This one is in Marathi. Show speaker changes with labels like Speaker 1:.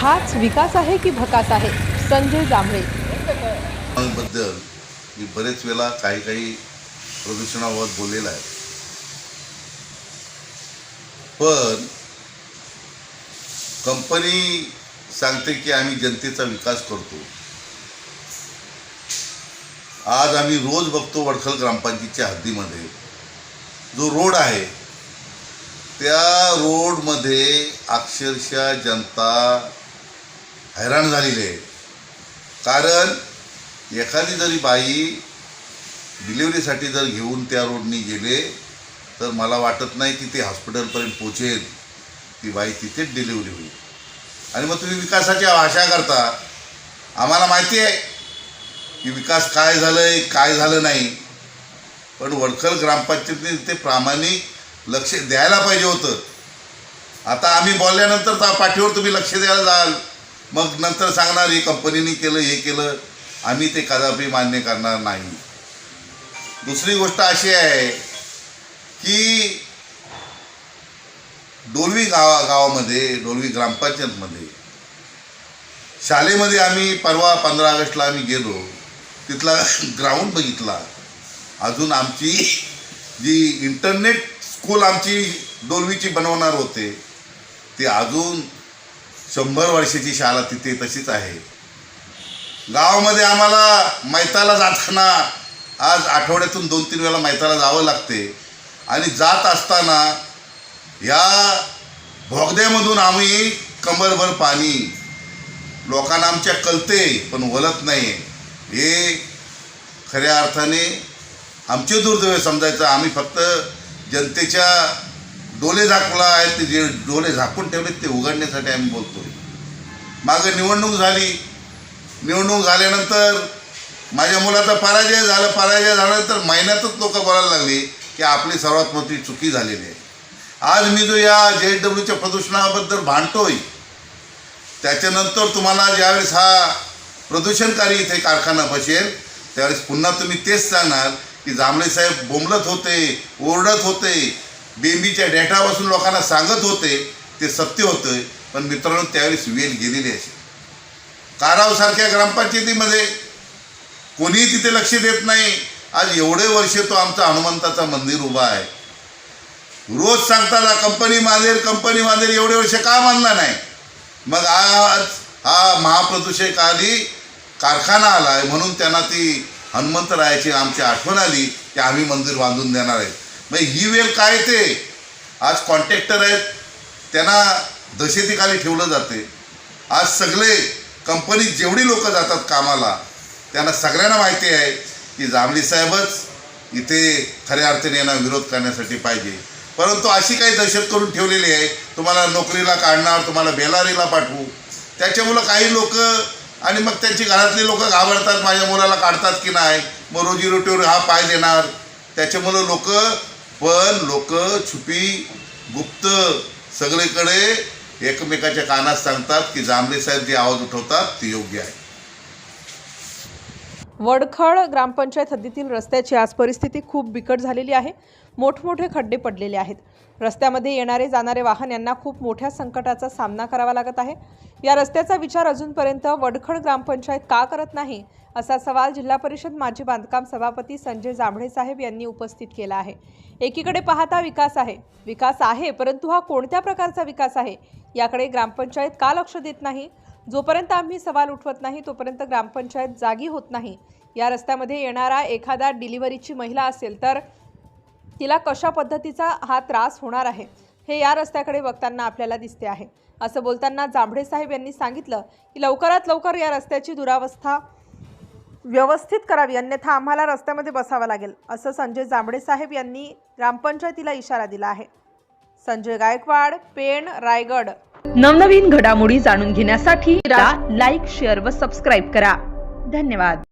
Speaker 1: हाच विकास आहे की भकास आहे? संजय जांभळे.
Speaker 2: बद्दल मी बरेच वेळा काही काही प्रदूषणाबाबत बोललेला आहे. पण कंपनी सांगते की आम्ही जनतेचा विकास करतो. आज आम्ही रोज बघतो वडखल ग्रामपंचायतीच्या हद्दीमध्ये. जो रोड आहे त्या रोडमध्ये अक्षरशः जनता हैराण झालेले आहे. कारण एखादी जरी बाई डिलिव्हरीसाठी जर घेऊन त्या रोडनी गेले तर मला वाटत नाही की ते हॉस्पिटलपर्यंत पोचेल. ती बाई तिथेच डिलिव्हरी होईल. आणि मग तुम्ही विकासाची आशा करता. आम्हाला माहिती आहे की विकास काय झालं आहे काय झालं नाही. पण वडखल ग्रामपंचायतीने ते प्रामाणिक लक्ष द्यायला पाहिजे होतं. आता आम्ही बोलल्यानंतर त्या पाठीवर तुम्ही लक्ष द्यायला जाल. मग नंतर सांगणार हे कंपनीने केलं हे केलं. आम्ही ते कदापि मान्य करणार नाही. दुसरी गोष्ट अशी आहे की डोलवी गावा गावामध्ये डोलवी ग्रामपंचायतमध्ये शाळेमध्ये आम्ही परवा पंधरा ऑगस्टला आम्ही गेलो. तिथला ग्राउंड बघितला. अजून आमची जी इंटरनेट स्कूल आमची डोलवीची बनवणार होते ती अजून शंभर वर्षाची शाळा तिथे तशीच आहे. गावामध्ये आम्हाला मैताला जाताना आज आठवड्यातून दोन तीन वेळा मैताला जावं लागते. आणि जात असताना या भोगद्यामधून आम्ही कमरभर पाणी लोकांना आमच्या कलते पण वलत नाही. हे खऱ्या अर्थाने आमचे दुर्दैव समजायचं आम्ही फक्त जनतेच्या डोले झाकला आहेत ते जे डोले झाकून ठेवलेत ते उघडण्यासाठी आम्ही बोलतोय. मागं निवडणूक झाली. निवडणूक झाल्यानंतर माझ्या मुलाचा पराजय झाला. पराजय झाल्यानंतर महिन्यातच लोक बोलायला लागली की आपली सर्वात मोठी चुकी झालेली आहे. आज मी जो या जे डब्ल्यूच्या प्रदूषणाबद्दल भांडतोय त्याच्यानंतर तुम्हाला ज्यावेळेस हा प्रदूषणकारी इथे कारखाना बसेल त्यावेळेस पुन्हा तुम्ही तेच सांगणार की जांभळे साहेब बोंबलत होते ओरडत होते बेंबीच्या डेटापासून लोकांना सांगत होते ते सत्य होतं पण मित्रांनो त्यावेळेस वेल गेलेली असे कारावसारख्या ग्रामपंचायतीमध्ये कोणीही तिथे लक्ष देत नाही. आज एवढे वर्ष तो आमचा हनुमंताचा मंदिर उभा आहे. रोज सांगताना कंपनी मांदेर कंपनी मांदेर एवढे वर्ष का मानला नाही? मग आज हा महाप्रदूषकाली कारखाना आला आहे म्हणून त्यांना ती हनुमंतरायाची आमची आठवण आली की आम्ही मंदिर बांधून देणार आहे. मग ही वेळ काय ते? आज कॉन्ट्रॅक्टर आहेत त्यांना दशेतीखाली ठेवलं जाते. आज सगळे कंपनीत जेवढी लोक जातात कामाला त्यांना सगळ्यांना माहिती आहे की जांभळी साहेबच इथे खऱ्या अर्थाने यांना विरोध करण्यासाठी पाहिजे. परंतु अशी काही दहशत करून ठेवलेली आहे तुम्हाला नोकरीला काढणार तुम्हाला बेलारीला पाठवू. त्याच्यामुळं काही लोक आणि मग त्यांची घरातली लोक घाबरतात माझ्या मुलाला काढतात की नाही मग रोजीरोटीवर हा पाय देणार. त्याच्यामुळं लोक पण लोक छुपी गुप्त सगळीकडे एकमेकाच्या कानात सांगतात की जांभळे साहेब जे आवाज उठवतात ते योग्य आहे.
Speaker 1: वडखळ ग्रामपंचायत हद्दीतील रस्त्याची आज परिस्थिती खूप बिकट झालेली आहे. मोठमोठे खड्डे पडलेले आहेत. रस्त्यामध्ये येणारे जाणारे वाहन यांना खूप मोठ्या संकटाचा सामना करावा लागत आहे. या रस्त्याचा विचार अजूनपर्यंत वडखळ ग्रामपंचायत का करत नाही असा सवाल जिल्हा परिषद माजी बांधकाम सभापती संजय जांभळे साहेब यांनी उपस्थित केला आहे. एकीकडे पाहता विकास आहे. विकास आहे परंतु हा कोणत्या प्रकारचा विकास आहे? याकडे ग्रामपंचायत का लक्ष देत नाही? जोपर्यंत आम्ही सवाल उठवत नाही तोपर्यंत ग्रामपंचायत जागी होत नाही. या रस्त्यामध्ये येणारा एखादा डिलिव्हरीची महिला असेल तर तिला कशा पद्धतीचा हा त्रास होणार आहे हे या रस्त्याकडे बघताना आपल्याला दिसते आहे. असं बोलताना जांभळे साहेब यांनी सांगितलं की लवकरात लवकर या रस्त्याची दुरावस्था व्यवस्थित करावी अन्यथा आम्हाला रस्त्यामध्ये बसावं लागेल असं संजय जांभळे साहेब यांनी ग्रामपंचायतीला इशारा दिला आहे. संजय गायकवाड पेण रायगड.
Speaker 3: नवनवीन घडामोडी जाणून घेण्यासाठी लाईक शेअर व सबस्क्राईब करा. धन्यवाद.